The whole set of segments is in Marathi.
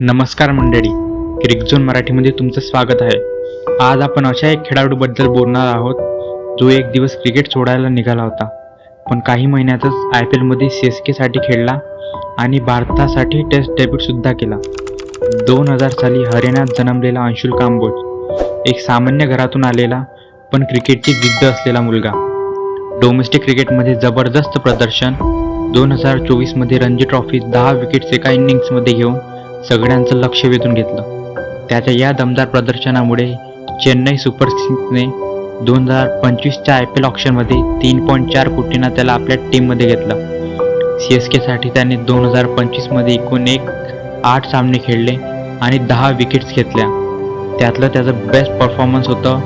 नमस्कार मंडळी क्रिकझोन मराठीमध्ये तुमचं स्वागत आहे. आज आपण अशा एक खेळाडूबद्दल बोलणार आहोत जो एक दिवस क्रिकेट सोडायला निघाला होता. पण काही महिन्यातच आय पी एलमध्ये सी एस केसाठी खेळला आणि भारतासाठी टेस्ट डेब्यूटसुद्धा केला. दोन हजार साली हरियाणात जन्मलेला अंशुल कांबोज एक सामान्य घरातून आलेला पण क्रिकेटची जिद्द असलेला मुलगा. डोमेस्टिक क्रिकेटमध्ये जबरदस्त प्रदर्शन दोन हजार चोवीसमध्ये रणजी ट्रॉफी दहा विकेट्स एका इनिंग्समध्ये घेऊन सगळ्यांचं लक्ष वेधून घेतलं. त्याच्या या दमदार प्रदर्शनामुळे चेन्नई सुपर किंग्सने दोन हजार पंचवीसच्या आय पी एल ऑप्शनमध्ये तीन पॉईंट चार कोटींना त्याला आपल्या टीममध्ये घेतलं. सी एस केसाठी त्याने दोन हजार पंचवीसमध्ये एकूण एक आठ सामने खेळले आणि दहा विकेट्स घेतल्या. त्यातलं त्याचं बेस्ट परफॉर्मन्स होतं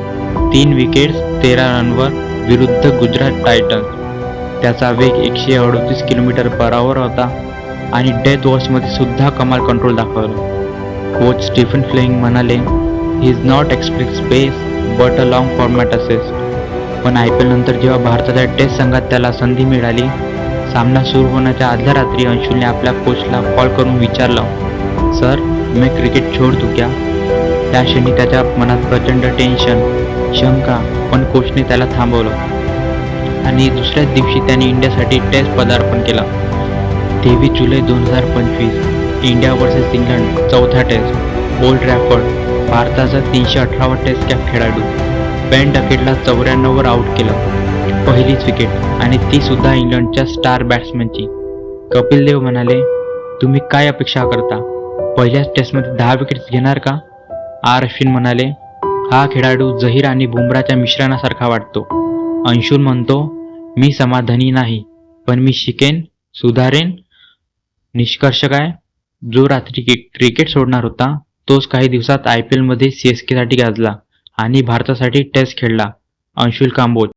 तीन विकेट्स तेरा रनवर विरुद्ध गुजरात टायटन्स. त्याचा वेग एकशे अडतीस किलोमीटर पर आवर होता. आणि डेथ वॉचमध्ये सुद्धा कमाल कंट्रोल दाखवलं. कोच स्टीफन फ्लेइंग म्हणाले he is not express pace but a long format asset पण आय पी एल नंतर जेव्हा भारताच्या टेस्ट संघात त्याला संधी मिळाली सामना सुरू होण्याच्या आदल्या रात्री अंशुलने आपल्या कोचला कॉल करून विचारलं सर मी क्रिकेट छोड दूं क्या? त्या क्षणी त्याच्या मनात प्रचंड टेन्शन शंका पण कोचने त्याला थांबवलं. आणि दुसऱ्याच दिवशी त्याने इंडियासाठी टेस्ट पदार्पण केला. तेवीस जुलै दोन हजार पंचवीस इंडिया वर्सेस इंग्लंड चौथा टेस्ट ओल्ड ट्रॅफर्ड भारताचा तीनशे अठरावा टेस्ट कॅप खेळाडू. बेन डकेटला चौऱ्याण्णववर आऊट केलं. पहिलीच विकेट आणि ती सुद्धा इंग्लंडच्या स्टार बॅट्समॅनची कपिल देव म्हणाले तुम्ही काय अपेक्षा करता? पहिल्याच टेस्टमध्ये दहा विकेट्स घेणार का? आर अश्विन म्हणाले हा खेळाडू जहीर आणि बुमराच्या मिश्रणासारखा वाटतो. अंशुल म्हणतो मी समाधानी नाही पण मी शिकेन सुधारेन निष्कर्ष काय? जो रात्री क्रिकेट सोडणार होता तोच काही दिवसात आय पी एलमध्ये सी एस केसाठी गाजला आणि भारतासाठी टेस्ट खेळला. अंशुल कांबोज